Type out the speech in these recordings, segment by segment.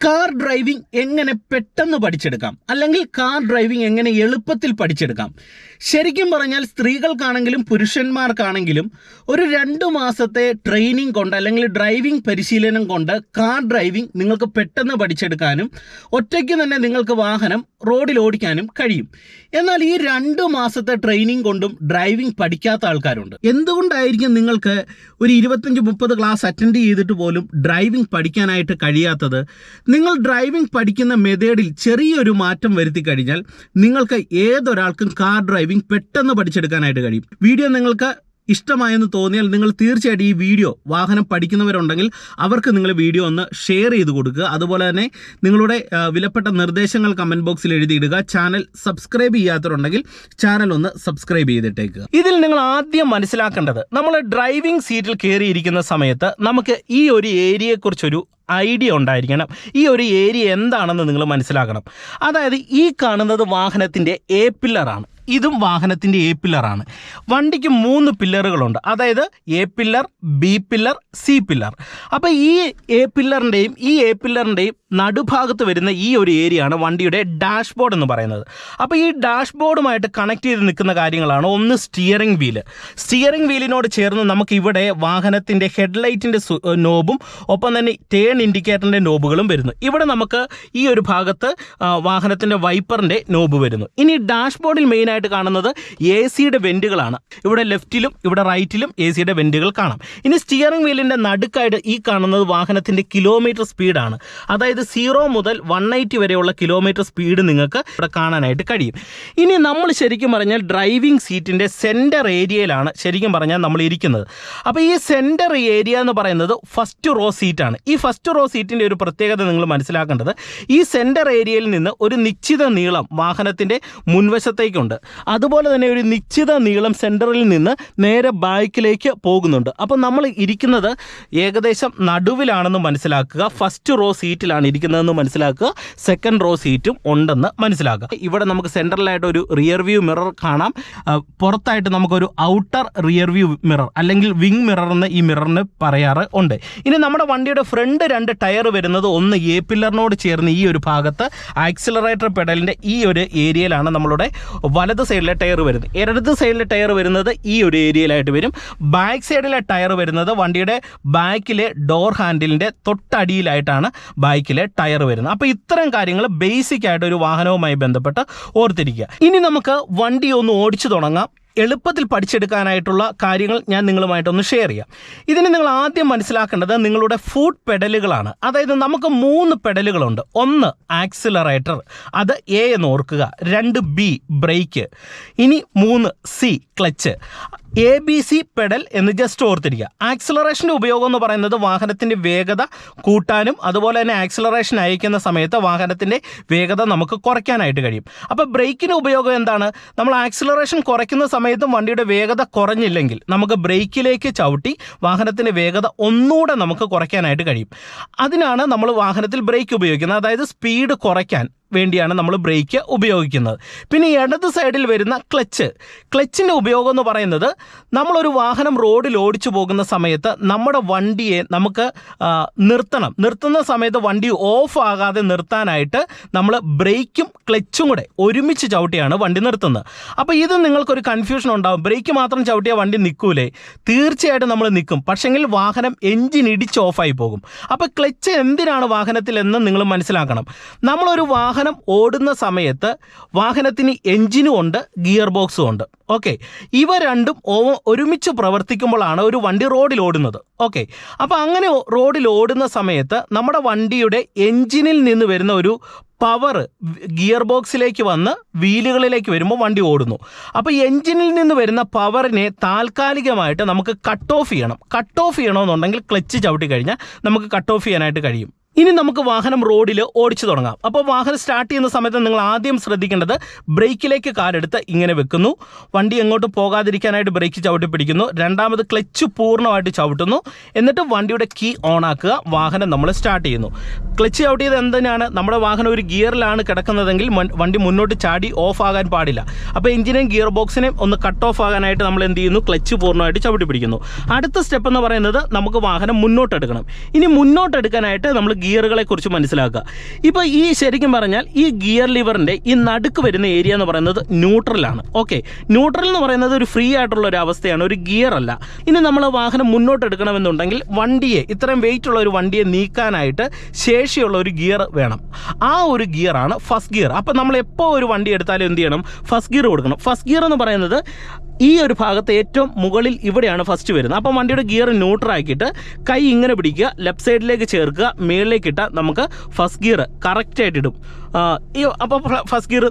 Car driving എങ്ങനെ പെട്ടെന്ന് പഠിച്ചെടുക്കാം? അല്ലെങ്കിൽ കാർ ഡ്രൈവിംഗ് എങ്ങനെ എളുപ്പത്തിൽ പഠിച്ചെടുക്കാം? ശരിക്കും പറഞ്ഞാൽ സ്ത്രീകൾക്കാണെങ്കിലും പുരുഷന്മാർക്കാണെങ്കിലും ഒരു രണ്ട് മാസത്തെ ട്രെയിനിങ് കൊണ്ട് അല്ലെങ്കിൽ ഡ്രൈവിംഗ് പരിശീലനം കൊണ്ട് കാർ ഡ്രൈവിംഗ് നിങ്ങൾക്ക് പെട്ടെന്ന് പഠിച്ചെടുക്കാനും ഒറ്റയ്ക്ക് തന്നെ നിങ്ങൾക്ക് വാഹനം റോഡിൽ ഓടിക്കാനും കഴിയും. എന്നാൽ ഈ രണ്ട് മാസത്തെ ട്രെയിനിങ് കൊണ്ടും ഡ്രൈവിംഗ് പഠിക്കാത്ത ആൾക്കാരുണ്ട്. എന്തുകൊണ്ടായിരിക്കും നിങ്ങൾക്ക് ഒരു ഇരുപത്തഞ്ച് മുപ്പത് ക്ലാസ് അറ്റൻഡ് ചെയ്തിട്ട് പോലും ഡ്രൈവിംഗ് പഠിക്കാനായിട്ട് കഴിയാത്തത്? നിങ്ങൾ ഡ്രൈവിംഗ് പഠിക്കുന്ന മെത്തേഡിൽ ചെറിയൊരു മാറ്റം വരുത്തി കഴിഞ്ഞാൽ നിങ്ങൾക്ക് ഏതൊരാൾക്കും കാർ ഡ്രൈവിംഗ് പെട്ടെന്ന് പഠിച്ചെടുക്കാനായിട്ട് കഴിയും. വീഡിയോ നിങ്ങൾക്ക് ഇഷ്ടമായെന്ന് തോന്നിയാൽ നിങ്ങൾ തീർച്ചയായിട്ടും ഈ വീഡിയോ വാഹനം പഠിക്കുന്നവരുണ്ടെങ്കിൽ അവർക്ക് നിങ്ങൾ വീഡിയോ ഒന്ന് ഷെയർ ചെയ്ത് കൊടുക്കുക. അതുപോലെ തന്നെ നിങ്ങളുടെ വിലപ്പെട്ട നിർദ്ദേശങ്ങൾ കമന്റ് ബോക്സിൽ എഴുതിയിടുക. ചാനൽ സബ്സ്ക്രൈബ് ചെയ്യാത്തവരുണ്ടെങ്കിൽ ചാനൽ ഒന്ന് സബ്സ്ക്രൈബ് ചെയ്തിട്ടേക്കുക ഇതിൽ നിങ്ങൾ ആദ്യം മനസ്സിലാക്കേണ്ടത് നമ്മൾ ഡ്രൈവിംഗ് സീറ്റിൽ കയറിയിരിക്കുന്ന സമയത്ത് നമുക്ക് ഈ ഒരു ഏരിയയെക്കുറിച്ചൊരു ഐഡിയ ഉണ്ടായിരിക്കണം. ഈ ഒരു ഏരിയ എന്താണെന്ന് നിങ്ങൾ മനസ്സിലാക്കണം. അതായത് ഈ കാണുന്നത് വാഹനത്തിന്റെ എ പില്ലറാണ് ഇതും വാഹനത്തിന്റെ എ പില്ലറാണ് വണ്ടിക്ക് മൂന്ന് പില്ലറുകളുണ്ട്. അതായത് A pillar B pillar C pillar അപ്പോൾ ഈ എ പില്ലറിന്റെയും ഈ എ പില്ലറിന്റെയും നടുഭാഗത്ത് വരുന്ന ഈ ഒരു ഏരിയ ആണ് വണ്ടിയുടെ ഡാഷ്ബോർഡ് എന്ന് പറയുന്നത്. അപ്പോൾ ഈ ഡാഷ്ബോർഡുമായിട്ട് കണക്ട് ചെയ്ത് നിൽക്കുന്ന കാര്യങ്ങളാണ് ഒന്ന് സ്റ്റിയറിംഗ് വീൽ സ്റ്റിയറിംഗ് വീലിനോട് ചേർന്ന് നമുക്ക് ഇവിടെ വാഹനത്തിന്റെ ഹെഡ്ലൈറ്റിന്റെ നോബും ഒപ്പം തന്നെ ടേൺ ഇൻഡിക്കേറ്ററിന്റെ നോബുകളും വരുന്നു. ഇവിടെ നമുക്ക് ഈ ഒരു ഭാഗത്ത് വാഹനത്തിന്റെ വൈപ്പറിന്റെ നോബ് വരുന്നു. ഇനി ഡാഷ്ബോർഡിൽ മെയിനായിട്ട് കാണുന്നത് എ സിയുടെ വെന്റുകളാണ് ഇവിടെ ലെഫ്റ്റിലും ഇവിടെ റൈറ്റിലും എ സിയുടെ വെന്റുകൾ കാണാം. ഇനി സ്റ്റിയറിംഗ് വീലിന്റെ നടുക്കായിട്ട് ഈ കാണുന്നത് വാഹനത്തിന്റെ കിലോമീറ്റർ സ്പീഡാണ് അതായത് സീറോ മുതൽ വൺ എയ്റ്റി വരെയുള്ള കിലോമീറ്റർ സ്പീഡ് നിങ്ങൾക്ക് ഇവിടെ കാണാനായിട്ട് കഴിയും. ഇനി നമ്മൾ ശരിക്കും പറഞ്ഞാൽ ഡ്രൈവിംഗ് സീറ്റിന്റെ സെന്റർ ഏരിയയിലാണ് ശരിക്കും പറഞ്ഞാൽ നമ്മൾ ഇരിക്കുന്നത്. അപ്പോൾ ഈ സെന്റർ ഏരിയ എന്ന് പറയുന്നത് ഫസ്റ്റ് റോ സീറ്റാണ്. ഈ ഫസ്റ്റ് റോ സീറ്റിന്റെ ഒരു പ്രത്യേകത നിങ്ങൾ മനസ്സിലാക്കേണ്ടത് ഈ സെന്റർ ഏരിയയിൽ നിന്ന് ഒരു നിശ്ചിത നീളം വാഹനത്തിന്റെ മുൻവശത്തേക്കുണ്ട്. അതുപോലെ തന്നെ ഒരു നിശ്ചിത നീളം സെന്ററിൽ നിന്ന് നേരെ ബാക്കിലേക്ക് പോകുന്നുണ്ട്. അപ്പോൾ നമ്മൾ ഇരിക്കുന്നത് ഏകദേശം നടുവിലാണെന്ന് മനസ്സിലാക്കുക. ഫസ്റ്റ് റോ സീറ്റിലാണ് ഇരിക്കുന്നതെന്ന് മനസ്സിലാക്കുക. സെക്കൻഡ് റോ സീറ്റും ഉണ്ടെന്ന് മനസ്സിലാക്കുക. ഇവിടെ നമുക്ക് സെൻട്രലായിട്ട് ഒരു റിയർ വ്യൂ മിറർ കാണാം. പുറത്തായിട്ട് നമുക്കൊരു ഔട്ടർ റിയർ വ്യൂ മിറർ അല്ലെങ്കിൽ വിങ് മിറർ എന്ന് ഈ മിററിന് പറയാറ് ഉണ്ട്. ഇനി നമ്മുടെ വണ്ടിയുടെ ഫ്രണ്ട് രണ്ട് ടയർ വരുന്നത് ഒന്ന് എ പില്ലറിനോട് ചേർന്ന് ഈ ഒരു ഭാഗത്ത് ആക്സിലറേറ്റർ പെഡലിന്റെ ഈ ഒരു ഏരിയയിലാണ് നമ്മളുടെ വലത് സൈഡിലെ ടയർ വരുന്നത്. ഇടത് സൈഡിലെ ടയർ വരുന്നത് ഈ ഒരു ഏരിയയിലായിട്ട് വരും. ബാക്ക് സൈഡിലെ ടയർ വരുന്നത് വണ്ടിയുടെ ബാക്കിലെ ഡോർ ഹാൻഡിലിന്റെ തൊട്ടടിയിലായിട്ടാണ് ബാക്കിലെ ടയർ വരുന്നത് അപ്പോൾ ഇത്തരം കാര്യങ്ങൾ ബേസിക് ആയിട്ട് ഒരു വാഹനവുമായി ബന്ധപ്പെട്ട് ഓർത്തിരിക്കുക. ഇനി നമുക്ക് വണ്ടി ഒന്ന് ഓടിച്ചു തുടങ്ങാം. എളുപ്പത്തിൽ പഠിച്ചെടുക്കാനായിട്ടുള്ള കാര്യങ്ങൾ ഞാൻ നിങ്ങളുമായിട്ടൊന്ന് ഷെയർ ചെയ്യാം. ഇതിന് നിങ്ങൾ ആദ്യം മനസ്സിലാക്കേണ്ടത് നിങ്ങളുടെ ഫുഡ് പെഡലുകളാണ് അതായത് നമുക്ക് മൂന്ന് പെഡലുകളുണ്ട് ഒന്ന് ആക്സിലറേറ്റർ അത് എ എന്ന് ഓർക്കുക. രണ്ട് ബി ബ്രേക്ക് ഇനി മൂന്ന് C clutch A B C pedal എന്ന് ജസ്റ്റ് ഓർത്തിരിക്കുക. ആക്സിലറേഷന്റെ ഉപയോഗം എന്ന് പറയുന്നത് വാഹനത്തിന്റെ വേഗത കൂട്ടാനും അതുപോലെ തന്നെ ആക്സിലറേഷൻ അയക്കുന്ന സമയത്ത് വാഹനത്തിന്റെ വേഗത നമുക്ക് കുറയ്ക്കാനായിട്ട് കഴിയും. അപ്പോൾ ബ്രേക്കിന്റെ ഉപയോഗം എന്താണ്? നമ്മൾ ആക്സിലറേഷൻ കുറയ്ക്കുന്ന സമയത്തും വണ്ടിയുടെ വേഗത കുറഞ്ഞില്ലെങ്കിൽ നമുക്ക് ബ്രേക്കിലേക്ക് ചവിട്ടി വാഹനത്തിന്റെ വേഗത ഒന്നുകൂടെ നമുക്ക് കുറയ്ക്കാനായിട്ട് കഴിയും. അതിനാണ് നമ്മൾ വാഹനത്തിൽ ബ്രേക്ക് ഉപയോഗിക്കുന്നത്. അതായത് സ്പീഡ് കുറയ്ക്കാൻ വേണ്ടിയാണ് നമ്മൾ ബ്രേക്ക് ഉപയോഗിക്കുന്നത്. പിന്നെ ഇടത് സൈഡിൽ വരുന്ന ക്ലച്ച്. ക്ലച്ചിന്റെ ഉപയോഗം എന്ന് പറയുന്നത് നമ്മളൊരു വാഹനം റോഡിൽ ഓടിച്ചു പോകുന്ന സമയത്ത് നമ്മുടെ വണ്ടിയെ നമുക്ക് നിർത്തണം. നിർത്തുന്ന സമയത്ത് വണ്ടി ഓഫ് ആകാതെ നിർത്താനായിട്ട് നമ്മൾ ബ്രേക്കും ക്ലച്ചും കൂടെ ഒരുമിച്ച് ചവിട്ടിയാണ് വണ്ടി നിർത്തുന്നത്. അപ്പോൾ ഇത് നിങ്ങൾക്കൊരു കൺഫ്യൂഷൻ ഉണ്ടാകും ബ്രേക്ക് മാത്രം ചവിട്ടിയാൽ വണ്ടി നിൽക്കൂലേ? തീർച്ചയായിട്ടും നമ്മൾ നിൽക്കും. പക്ഷെങ്കിൽ വാഹനം എഞ്ചിൻ ഇടിച്ച് ഓഫായി പോകും. അപ്പോൾ ക്ലച്ച് എന്തിനാണ് വാഹനത്തിൽ എന്ന് നിങ്ങൾ മനസ്സിലാക്കണം. നമ്മളൊരു വാഹനം ഓടുന്ന സമയത്ത് വാഹനത്തിന് എഞ്ചിനും ഉണ്ട് ഗിയർ ബോക്സും ഉണ്ട്. ഓക്കെ. ഇവ രണ്ടും ഒരുമിച്ച് പ്രവർത്തിക്കുമ്പോഴാണ് ഒരു വണ്ടി റോഡിൽ ഓടുന്നത്. ഓക്കെ. അപ്പോൾ അങ്ങനെ റോഡിൽ ഓടുന്ന സമയത്ത് നമ്മുടെ വണ്ടിയുടെ എഞ്ചിനിൽ നിന്ന് വരുന്ന ഒരു പവർ ഗിയർ ബോക്സിലേക്ക് വന്ന് വീലുകളിലേക്ക് വരുമ്പോൾ വണ്ടി ഓടുന്നു. അപ്പോൾ എഞ്ചിനിൽ നിന്ന് വരുന്ന പവറിനെ താൽക്കാലികമായിട്ട് നമുക്ക് കട്ട് ഓഫ് ചെയ്യണം. കട്ട് ഓഫ് ചെയ്യണമെന്നുണ്ടെങ്കിൽ ക്ലച്ച് ചവിട്ടി കഴിഞ്ഞാൽ നമുക്ക് കട്ട് ഓഫ് ചെയ്യാനായിട്ട് കഴിയും. ഇനി നമുക്ക് വാഹനം റോഡിൽ ഓടിച്ചു തുടങ്ങാം. അപ്പോൾ വാഹനം സ്റ്റാർട്ട് ചെയ്യുന്ന സമയത്ത് നിങ്ങൾ ആദ്യം ശ്രദ്ധിക്കേണ്ടത് ബ്രേക്കിലേക്ക് കാലെടുത്ത് ഇങ്ങനെ വെക്കുന്നു. വണ്ടി എങ്ങോട്ട് പോകാതിരിക്കാനായിട്ട് ബ്രേക്ക് ചവിട്ടി പിടിക്കുന്നു. രണ്ടാമത് ക്ലച്ച് പൂർണമായിട്ട് ചവിട്ടുന്നു. എന്നിട്ട് വണ്ടിയുടെ കീ ഓൺ ആക്കുക. വാഹനം നമ്മൾ സ്റ്റാർട്ട് ചെയ്യുന്നു. ക്ലച്ച് ചവിട്ടിയത് എന്തിനാണ്? നമ്മുടെ വാഹനം ഒരു ഗിയറിലാണ് കിടക്കുന്നതെങ്കിൽ വണ്ടി മുന്നോട്ട് ചാടി ഓഫ് ആകാൻ പാടില്ല. അപ്പോൾ എഞ്ചിനെയും ഗിയർ ബോക്സിനെയും ഒന്ന് കട്ട് ഓഫ് ആകാനായിട്ട് നമ്മൾ എന്ത് ചെയ്യുന്നു? ക്ലച്ച് പൂർണമായിട്ട് ചവിട്ടി പിടിക്കുന്നു. അടുത്ത സ്റ്റെപ്പ് എന്ന് പറയുന്നത് നമുക്ക് വാഹനം മുന്നോട്ടെടുക്കണം. ഇനി മുന്നോട്ടെടുക്കാനായിട്ട് നമ്മൾ ഗിയറുകളെ കുറിച്ച് മനസ്സിലാക്കുക. ഇപ്പോൾ ഈ ശരിക്കും പറഞ്ഞാൽ ഈ ഗിയർ ലിവറിന്റെ ഈ നടുക്ക് വരുന്ന ഏരിയ എന്ന് പറയുന്നത് ന്യൂട്രലാണ് ഓക്കെ. ന്യൂട്രൽ എന്ന് പറയുന്നത് ഒരു ഫ്രീ ആയിട്ടുള്ള ഒരു അവസ്ഥയാണ് ഒരു ഗിയർ അല്ല. ഇനി നമ്മൾ വാഹനം മുന്നോട്ട് എടുക്കണമെന്നുണ്ടെങ്കിൽ വണ്ടിയെ ഇത്രയും വെയിറ്റ് ഉള്ള ഒരു വണ്ടിയെ നീക്കാനായിട്ട് ശേഷിയുള്ള ഒരു ഗിയർ വേണം. ആ ഒരു ഗിയറാണ് ഫസ്റ്റ് ഗിയർ. അപ്പോൾ നമ്മൾ എപ്പോൾ ഒരു വണ്ടി എടുത്താലും എന്ത് ചെയ്യണം? ഫസ്റ്റ് ഗിയർ കൊടുക്കണം. ഫസ്റ്റ് ഗിയർ എന്ന് പറയുന്നത് ഈ ഒരു ഭാഗത്ത് ഏറ്റവും മുകളിൽ ഇവിടെയാണ് ഫസ്റ്റ് വരുന്നത്. അപ്പം വണ്ടിയുടെ ഗിയർ ന്യൂട്രൽ ആക്കിയിട്ട് കൈ ഇങ്ങനെ പിടിക്കുക ലെഫ്റ്റ് സൈഡിലേക്ക് ചേർക്കുക മേളിലേക്ക് ഇട്ടാൽ നമുക്ക് ഫസ്റ്റ് ഗിയർ കറക്റ്റായിട്ട് ഇടും. അപ്പോൾ ഫസ്റ്റ് ഗിയർ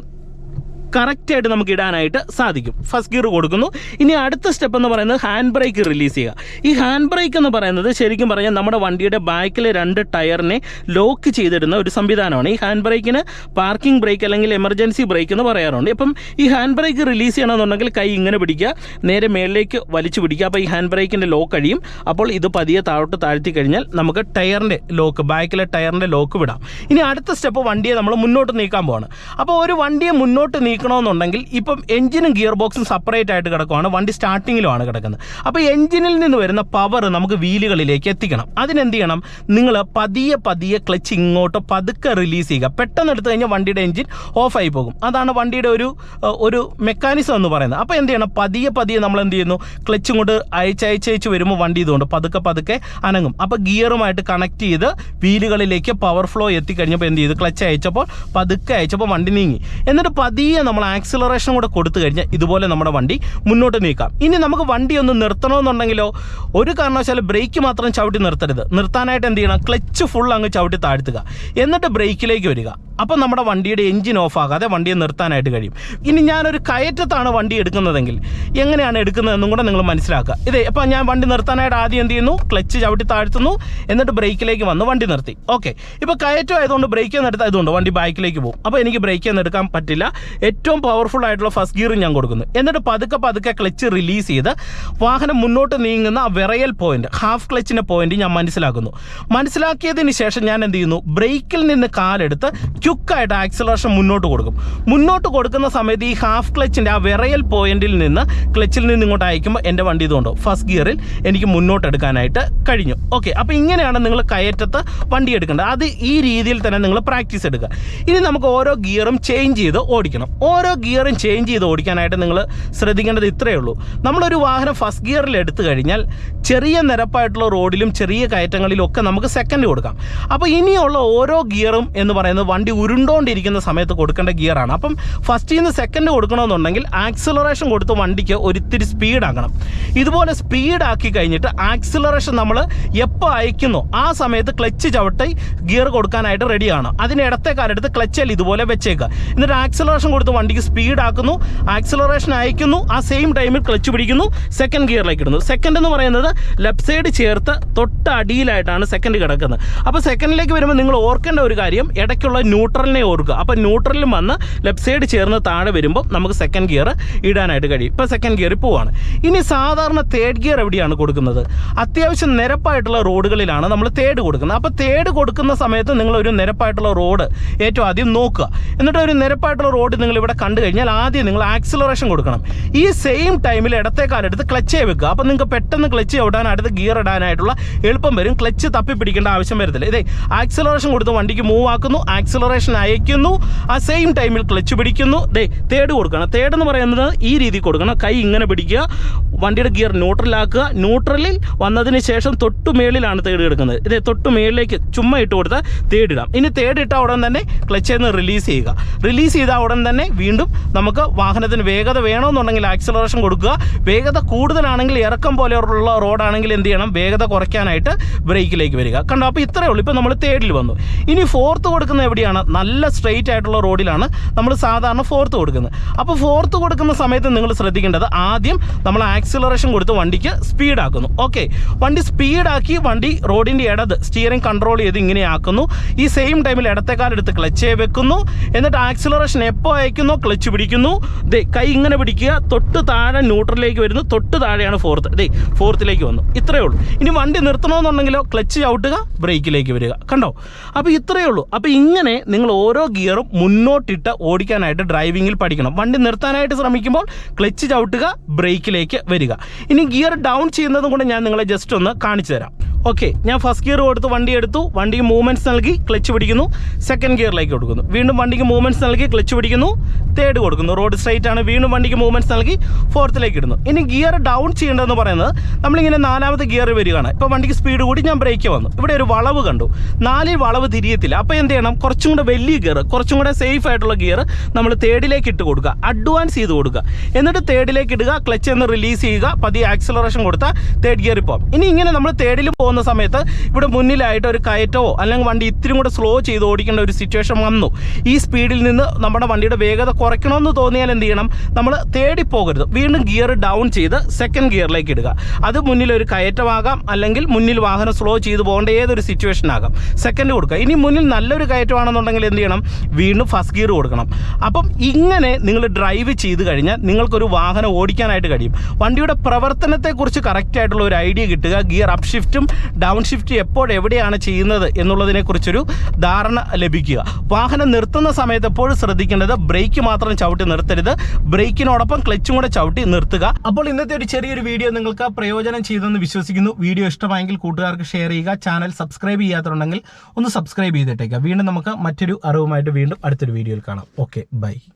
കറക്റ്റായിട്ട് നമുക്ക് ഇടാനായിട്ട് സാധിക്കും. ഫസ്റ്റ് ഗിയർ കൊടുക്കുന്നു. ഇനി അടുത്ത സ്റ്റെപ്പ് എന്ന് പറയുന്നത് ഹാൻഡ് ബ്രേക്ക് റിലീസ് ചെയ്യുക. ഈ ഹാൻഡ് ബ്രേക്ക് എന്ന് പറയുന്നത് ശരിക്കും പറഞ്ഞാൽ നമ്മുടെ വണ്ടിയുടെ ബാക്കിലെ രണ്ട് ടയറിനെ ലോക്ക് ചെയ്തിടുന്ന ഒരു സംവിധാനമാണ്. ഈ ഹാൻഡ് ബ്രേക്കിന് പാർക്കിംഗ് ബ്രേക്ക് അല്ലെങ്കിൽ എമർജൻസി ബ്രേക്ക് എന്ന് പറയാറുണ്ട്. ഇപ്പം ഈ ഹാൻഡ് ബ്രേക്ക് റിലീസ് ചെയ്യണമെന്നുണ്ടെങ്കിൽ കൈ ഇങ്ങനെ പിടിക്കുക നേരെ മേളിലേക്ക് വലിച്ചു പിടിക്കുക. അപ്പോൾ ഈ ഹാൻഡ് ബ്രേക്കിന്റെ ലോക്ക് കഴിയും അപ്പോൾ ഇത് പതിയെ താഴോട്ട് താഴ്ത്തി കഴിഞ്ഞാൽ നമുക്ക് ടയറിന്റെ ലോക്ക് ബാക്കിലെ ടയറിന്റെ ലോക്ക് വിടാം. ഇനി അടുത്ത സ്റ്റെപ്പ് വണ്ടിയെ നമ്മൾ മുന്നോട്ട് നീക്കാൻ പോവാണ്. അപ്പോൾ ഒരു വണ്ടിയെ മുന്നോട്ട് നീക്കണമെന്നുണ്ടെങ്കിൽ ഇപ്പം എഞ്ചിനും ഗിയർ ബോക്സും സെപ്പറേറ്റ് ആയിട്ട് കിടക്കുവാണ് വണ്ടി സ്റ്റാർട്ടിങ്ങിലുമാണ് കിടക്കുന്നത്. അപ്പോൾ എഞ്ചിനിൽ നിന്ന് വരുന്ന പവർ നമുക്ക് വീലുകളിലേക്ക് എത്തിക്കണം. അതിനെന്ത് ചെയ്യണം? നിങ്ങൾ പതിയെ പതിയെ ക്ലച്ച് ഇങ്ങോട്ട് പതുക്കെ റിലീസ് ചെയ്യുക. പെട്ടെന്ന് എടുത്തു കഴിഞ്ഞാൽ വണ്ടിയുടെ എഞ്ചിൻ ഓഫായി പോകും. അതാണ് വണ്ടിയുടെ ഒരു ഒരു മെക്കാനിസം എന്ന് പറയുന്നത്. അപ്പോൾ എന്ത് ചെയ്യണം? പതിയെ പതിയെ നമ്മൾ എന്ത് ചെയ്യുന്നു? ക്ലച്ച് ഇങ്ങോട്ട് അയച്ചയച്ചയച്ച് വരുമ്പോൾ വണ്ടി ഇതുകൊണ്ട് പതുക്കെ പതുക്കെ അനങ്ങും. അപ്പോൾ ഗിയറുമായിട്ട് കണക്ട് ചെയ്ത് വീലുകളിലേക്ക് പവർ ഫ്ലോ എത്തിക്കഴിഞ്ഞപ്പോൾ എന്ത് ചെയ്തു? ക്ലച്ച് അയച്ചപ്പോൾ പതുക്കെ അയച്ചപ്പോൾ വണ്ടി നീങ്ങി. എന്നിട്ട് പതിയെ നമ്മൾ ആക്സിലറേഷൻ കൂടെ കൊടുത്തു കഴിഞ്ഞാൽ ഇതുപോലെ നമ്മുടെ വണ്ടി മുന്നോട്ട് നീക്കാം. ഇനി നമുക്ക് വണ്ടി ഒന്ന് നിർത്തണമെന്നുണ്ടെങ്കിലോ ഒരു കാരണവശാലും ബ്രേക്ക് മാത്രം ചവിട്ടി നിർത്തരുത്. നിർത്താനായിട്ട് എന്ത് ചെയ്യണം? ക്ലച്ച് ഫുൾ അങ്ങ് ചവിട്ടി താഴ്ത്തുക. എന്നിട്ട് ബ്രേക്കിലേക്ക് വരിക. അപ്പം നമ്മുടെ വണ്ടിയുടെ എഞ്ചിൻ ഓഫ് ആകാതെ വണ്ടിയെ നിർത്താനായിട്ട് കഴിയും. ഇനി ഞാനൊരു കയറ്റത്താണ് വണ്ടി എടുക്കുന്നതെങ്കിൽ എങ്ങനെയാണ് എടുക്കുന്നതെന്നും കൂടെ നിങ്ങൾ മനസ്സിലാക്കുക. ഇതേ അപ്പോൾ ഞാൻ വണ്ടി നിർത്താനായിട്ട് ആദ്യം എന്ത് ചെയ്യുന്നു? ക്ലച്ച് ചവിട്ടി താഴ്ത്തുന്നു. എന്നിട്ട് ബ്രേക്കിലേക്ക് വന്ന് വണ്ടി നിർത്തി. ഓക്കെ. ഇപ്പോൾ കയറ്റം ആയതുകൊണ്ട് ബ്രേക്ക് ഒന്ന് എടുത്താൽ ഇതുകൊണ്ട് വണ്ടി ബാക്കിലേക്ക് പോകും. അപ്പോൾ എനിക്ക് ബ്രേക്ക് ഒന്നും എടുക്കാൻ പറ്റില്ല. ഏറ്റവും പവർഫുൾ ആയിട്ടുള്ള ഫസ്റ്റ് ഗിയറും ഞാൻ കൊടുക്കുന്നു. എന്നിട്ട് പതുക്കെ പതുക്കെ ക്ലച്ച് റിലീസ് ചെയ്ത് വാഹനം മുന്നോട്ട് നീങ്ങുന്ന ആ വിറയൽ പോയിന്റ് ഹാഫ് ക്ലച്ചിന്റെ പോയിന്റ് ഞാൻ മനസ്സിലാക്കുന്നു. മനസ്സിലാക്കിയതിന് ശേഷം ഞാൻ എന്ത് ചെയ്യുന്നു? ബ്രേക്കിൽ നിന്ന് കാലെടുത്ത് ക്യുക്കായിട്ട് ആക്സിലറേഷൻ മുന്നോട്ട് കൊടുക്കും. മുന്നോട്ട് കൊടുക്കുന്ന സമയത്ത് ഈ ഹാഫ് ക്ലച്ചിന്റെ ആ വിറയൽ പോയിന്റിൽ നിന്ന് ക്ലച്ചിൽ നിന്ന് ഇങ്ങോട്ട് അയക്കുമ്പോൾ എന്റെ വണ്ടി ഇതുകൊണ്ടോ ഫസ്റ്റ് ഗിയറിൽ എനിക്ക് മുന്നോട്ട് എടുക്കാനായിട്ട് കഴിഞ്ഞു. ഓക്കെ അപ്പോൾ ഇങ്ങനെയാണ് നിങ്ങൾ കയറ്റത്ത് വണ്ടി എടുക്കേണ്ടത്. അത് ഈ രീതിയിൽ തന്നെ നിങ്ങൾ പ്രാക്ടീസ് എടുക്കുക. ഇനി നമുക്ക് ഓരോ ഗിയറും ചേഞ്ച് ചെയ്ത് ഓടിക്കണം. ഓരോ ഗിയറും ചേഞ്ച് ചെയ്ത് ഓടിക്കാനായിട്ട് നിങ്ങൾ ശ്രദ്ധിക്കേണ്ടത് ഇത്രയേ ഉള്ളൂ. നമ്മളൊരു വാഹനം ഫസ്റ്റ് ഗിയറിൽ എടുത്തു കഴിഞ്ഞാൽ ചെറിയ നിരപ്പായിട്ടുള്ള റോഡിലും ചെറിയ കയറ്റങ്ങളിലും ഒക്കെ നമുക്ക് സെക്കൻഡ് കൊടുക്കാം. അപ്പോൾ ഇനിയുള്ള ഓരോ ഗിയറും എന്ന് പറയുന്നത് വണ്ടി ഉരുണ്ടോണ്ടിരിക്കുന്ന സമയത്ത് കൊടുക്കേണ്ട ഗിയറാണ്. അപ്പം ഫസ്റ്റിൽ നിന്ന് സെക്കൻഡ് കൊടുക്കണമെന്നുണ്ടെങ്കിൽ ആക്സിലറേഷൻ കൊടുത്ത് വണ്ടിക്ക് ഒരിത്തിരി സ്പീഡാക്കണം ഇതുപോലെ സ്പീഡാക്കി കഴിഞ്ഞിട്ട് ആക്സിലറേഷൻ നമ്മൾ എപ്പോൾ അയക്കുന്നു ആ സമയത്ത് ക്ലച്ച് ചവിട്ടി ഗിയർ കൊടുക്കാനായിട്ട് റെഡിയാണ് അതിന് ഇടത്തെ കാലെടുത്ത് ക്ലച്ചിൽ ഇതുപോലെ വെച്ചേക്കുക എന്നിട്ട് ആക്സിലറേഷൻ കൊടുത്ത് വണ്ടിക്ക് സ്പീഡ് ആക്കുന്നു. ആക്സിലറേഷൻ അയക്കുന്നു. ആ സെയിം ടൈമിൽ ക്ലച്ച് പിടിക്കുന്നു. സെക്കൻഡ് ഗിയറിലേക്ക് ഇടുന്നു. സെക്കൻഡ് എന്ന് പറയുന്നത് ലെഫ്റ്റ് സൈഡ് ചേർത്ത് തൊട്ട് അടിയിലായിട്ടാണ് സെക്കൻഡ് കിടക്കുന്നത് അപ്പോൾ സെക്കൻഡിലേക്ക് വരുമ്പോൾ നിങ്ങൾ ഓർക്കേണ്ട ഒരു കാര്യം ഇടയ്ക്കുള്ള ന്യൂട്രലിനെ ഓർക്കുക. അപ്പോൾ ന്യൂട്രലിലും വന്ന് ലെഫ്റ്റ് സൈഡ് ചേർന്ന് താഴെ വരുമ്പോൾ നമുക്ക് സെക്കൻഡ് ഗിയർ ഇടാനായിട്ട് കഴിയും. ഇപ്പോൾ സെക്കൻഡ് ഗിയറിൽ പോവാണ്. ഇനി സാധാരണ തേർഡ് ഗിയർ എവിടെയാണ് കൊടുക്കുന്നത്? അത്യാവശ്യം നിരപ്പായിട്ടുള്ള റോഡുകളിലാണ് നമ്മൾ തേർഡ് കൊടുക്കുന്നത്. അപ്പോൾ തേർഡ് കൊടുക്കുന്ന സമയത്ത് നിങ്ങൾ ഒരു നിരപ്പായിട്ടുള്ള റോഡ് ഏറ്റവും ആദ്യം നോക്കുക. എന്നിട്ട് ഒരു നിരപ്പായിട്ടുള്ള റോഡ് നിങ്ങൾ ഇവിടെ കണ്ടു കഴിഞ്ഞാൽ ആദ്യം നിങ്ങൾ ആക്സിലറേഷൻ കൊടുക്കണം. ഈ സെയിം ടൈമിൽ ഇടത്തെ കാലെടുത്ത് ക്ലച്ചേ വെക്കുക. അപ്പോൾ നിങ്ങൾക്ക് പെട്ടെന്ന് ക്ലച്ച് ഇടാൻ അടുത്ത് ഗിയർ ഇടാനായിട്ടുള്ള എളുപ്പം വരും. ക്ലച്ച് തപ്പി പിടിക്കേണ്ട ആവശ്യം വരത്തില്ല. ഇതേ ആക്സിലറേഷൻ കൊടുത്ത് വണ്ടിക്ക് മൂവ് ആക്കുന്നു. ആക്സിലറേഷൻ അയക്കുന്നു. ആ സെയിം ടൈമിൽ ക്ലച്ച് പിടിക്കുന്നു. ദേ തേർഡ് കൊടുക്കണം. തേർഡ് എന്ന് പറയുന്നത് ഈ രീതിയിൽ കൊടുക്കണം. കൈ ഇങ്ങനെ പിടിക്കുക. വണ്ടിയുടെ ഗിയർ ന്യൂട്രലാക്കുക ന്യൂട്രലിൽ വന്നതിന് ശേഷം തൊട്ടു മേളിലാണ് തേർഡ് എടുക്കുന്നത് ഇതേ തൊട്ടു മേളിലേക്ക് ചുമ്മാ ഇട്ട് കൊടുത്താൽ തേർഡ് ഇടാം. ഇനി തേർഡ് ഇട്ട ഉടൻ തന്നെ ക്ലച്ചിൽ നിന്ന് റിലീസ് ചെയ്യുക. റിലീസ് ചെയ്ത ഉടൻ തന്നെ വീണ്ടും നമുക്ക് വാഹനത്തിന് വേഗത വേണമെന്നുണ്ടെങ്കിൽ ആക്സിലറേഷൻ കൊടുക്കുക. വേഗത കൂടുതലാണെങ്കിൽ ഇറക്കം പോലെയുള്ള റോഡാണെങ്കിൽ എന്ത് ചെയ്യണം? വേഗത കുറയ്ക്കാനായിട്ട് ബ്രേക്കിലേക്ക് വരിക. കണ്ടോ? അപ്പോൾ ഇത്രയേ ഉള്ളൂ. ഇപ്പോൾ നമ്മൾ തേർഡിൽ വന്നു. ഇനി ഫോർത്ത് കൊടുക്കുന്നത് എവിടെയാണ്? നല്ല സ്ട്രെയിറ്റ് ആയിട്ടുള്ള റോഡിലാണ് നമ്മൾ സാധാരണ ഫോർത്ത് കൊടുക്കുന്നത്. അപ്പോൾ ഫോർത്ത് കൊടുക്കുന്ന സമയത്ത് നിങ്ങൾ ശ്രദ്ധിക്കേണ്ടത് ആദ്യം നമ്മൾ ആക്സിലറേഷൻ കൊടുത്ത് വണ്ടിക്ക് സ്പീഡാക്കുന്നു ഓക്കെ വണ്ടി സ്പീഡാക്കി വണ്ടി റോഡിന്റെ ഇടത് സ്റ്റിയറിംഗ് കൺട്രോൾ ചെയ്ത് ഇങ്ങനെയാക്കുന്നു ഈ സെയിം ടൈമിൽ ഇടത്തെക്കാലെടുത്ത് ക്ലച്ച് വെക്കുന്നു. എന്നിട്ട് ആക്സിലറേഷൻ എപ്പോൾ അയക്കുന്നു ക്ലച്ച് പിടിക്കുന്നു. ദേ കൈ ഇങ്ങനെ പിടിക്കുക. തൊട്ട് താഴെ ന്യൂട്രലിലേക്ക് വരുന്നു. തൊട്ട് താഴെയാണ് ഫോർത്ത് ദേ ഫോർത്തിലേക്ക് വന്നു. ഇത്രയേ ഉള്ളൂ. ഇനി വണ്ടി നിർത്തണമെന്നുണ്ടെങ്കിലോ ക്ലച്ച് ചവിട്ടുക ബ്രേക്കിലേക്ക് വരിക. കണ്ടോ? അപ്പോൾ ഇത്രയേ ഉള്ളൂ. അപ്പോൾ ഇങ്ങനെ നിങ്ങൾ ഓരോ ഗിയറും മുന്നോട്ടിട്ട് ഓടിക്കാനായിട്ട് ഡ്രൈവിങ്ങിൽ പഠിക്കണം. വണ്ടി നിർത്താനായിട്ട് ശ്രമിക്കുമ്പോൾ ക്ലച്ച് ചവിട്ടുക ബ്രേക്കിലേക്ക് വരിക. ഇനി ഗിയർ ഡൗൺ ചെയ്യുന്നതും കൂടെ ഞാൻ നിങ്ങളെ ജസ്റ്റ് ഒന്ന് കാണിച്ചു തരാം. ഓക്കെ ഞാൻ ഫസ്റ്റ് ഗിയർ കൊടുത്ത് വണ്ടി എടുത്തു. വണ്ടിക്ക് മൂവ്മെന്റ്സ് നൽകി ക്ലച്ച് പിടിക്കുന്നു. സെക്കൻഡ് ഗിയറിലേക്ക് കൊടുക്കുന്നു. വീണ്ടും വണ്ടിക്ക് മൂവ്മെന്റ്സ് നൽകി ക്ലച്ച് പിടിക്കുന്നു. തേർഡ് കൊടുക്കുന്നു. റോഡ് സ്ട്രൈറ്റ് ആണ്. വീണ്ടും വണ്ടിക്ക് മൂവ്മെന്റ്സ് നൽകി ഫോർത്തിലേക്ക് ഇടുന്നു. ഇനി ഗിയർ ഡൗൺ ചെയ്യേണ്ടതെന്ന് പറയുന്നത് നമ്മളിങ്ങനെ നാലാമത്തെ ഗിയർ വരികയാണ്. ഇപ്പോൾ വണ്ടിക്ക് സ്പീഡ് കൂടി ഞാൻ ബ്രേക്ക് വന്നു. ഇവിടെ ഒരു വളവ് കണ്ടു. നാലിൽ വളവ് തിരിയത്തില്ല. അപ്പോൾ എന്ത് ചെയ്യണം? കുറച്ചും കൂടെ വലിയ ഗിയർ കുറച്ചും കൂടെ സേഫ് ആയിട്ടുള്ള ഗിയർ നമ്മൾ തേർഡിലേക്ക് ഇട്ട് കൊടുക്കുക. അഡ്വാൻസ് ചെയ്ത് കൊടുക്കുക. എന്നിട്ട് തേർഡിലേക്ക് ഇടുക. ക്ലച്ച് എന്ന് റിലീസ് ചെയ്യുക. പതിയെ ആക്സിലറേഷൻ കൊടുത്താൽ തേർഡ് ഗിയർ ഇപ്പം. ഇനി ഇങ്ങനെ നമ്മൾ തേർഡിൽ പോകുന്ന സമയത്ത് ഇവിടെ മുന്നിലായിട്ട് ഒരു കയറ്റമോ അല്ലെങ്കിൽ വണ്ടി ഇത്തിരി കൂടെ സ്ലോ ചെയ്ത് ഓടിക്കേണ്ട ഒരു സിറ്റുവേഷൻ വന്നു. ഈ സ്പീഡിൽ നിന്ന് നമ്മുടെ വണ്ടിയുടെ വേഗത കുറയ്ക്കണമെന്ന് തോന്നിയാൽ എന്ത് ചെയ്യണം? നമ്മൾ തേടി പോകരുത്. വീണ്ടും ഗിയർ ഡൗൺ ചെയ്ത് സെക്കൻഡ് ഗിയറിലേക്ക് ഇടുക. അത് മുന്നിൽ ഒരു കയറ്റമാകാം അല്ലെങ്കിൽ മുന്നിൽ വാഹനം സ്ലോ ചെയ്ത് പോകേണ്ട ഏതൊരു സിറ്റുവേഷൻ ആകാം. സെക്കൻഡ് കൊടുക്കുക. ഇനി മുന്നിൽ നല്ലൊരു കയറ്റമാണെന്നുണ്ടെങ്കിൽ എന്ത് ചെയ്യണം? വീണ്ടും ഫസ്റ്റ് ഗിയർ കൊടുക്കണം. അപ്പം ഇങ്ങനെ നിങ്ങൾ ഡ്രൈവ് ചെയ്ത് കഴിഞ്ഞാൽ നിങ്ങൾക്കൊരു വാഹനം ഓടിക്കാനായിട്ട് കഴിയും. വണ്ടിയുടെ പ്രവർത്തനത്തെക്കുറിച്ച് കറക്റ്റായിട്ടുള്ള ഒരു ഐഡിയ കിട്ടുക. ഗിയർ അപ്പ് ഷിഫ്റ്റും ഡൗൺ ഷിഫ്റ്റ് എപ്പോൾ എവിടെയാണ് ചെയ്യുന്നത് എന്നുള്ളതിനെക്കുറിച്ചൊരു ധാരണ ലഭിക്കുക. വാഹനം നിർത്തുന്ന സമയത്ത് എപ്പോഴും ശ്രദ്ധിക്കേണ്ടത് ബ്രേക്ക് മാത്രം ചവിട്ടി നിർത്തരുത്. ബ്രേക്കിനോടൊപ്പം ക്ലച്ചും കൂടെ ചവിട്ടി നിർത്തുക. അപ്പോൾ ഇന്നത്തെ ഒരു ചെറിയൊരു വീഡിയോ നിങ്ങൾക്ക് പ്രയോജനം ചെയ്തെന്ന് വിശ്വസിക്കുന്നു. വീഡിയോ ഇഷ്ടമായെങ്കിൽ കൂട്ടുകാർക്ക് ഷെയർ ചെയ്യുക. ചാനൽ സബ്സ്ക്രൈബ് ചെയ്യാത്തുണ്ടെങ്കിൽ ഒന്ന് സബ്സ്ക്രൈബ് ചെയ്തിട്ടേക്കുക വീണ്ടും നമുക്ക് മറ്റൊരു അറിവുമായിട്ട് വീണ്ടും അടുത്തൊരു വീഡിയോയിൽ കാണാം. Okay bye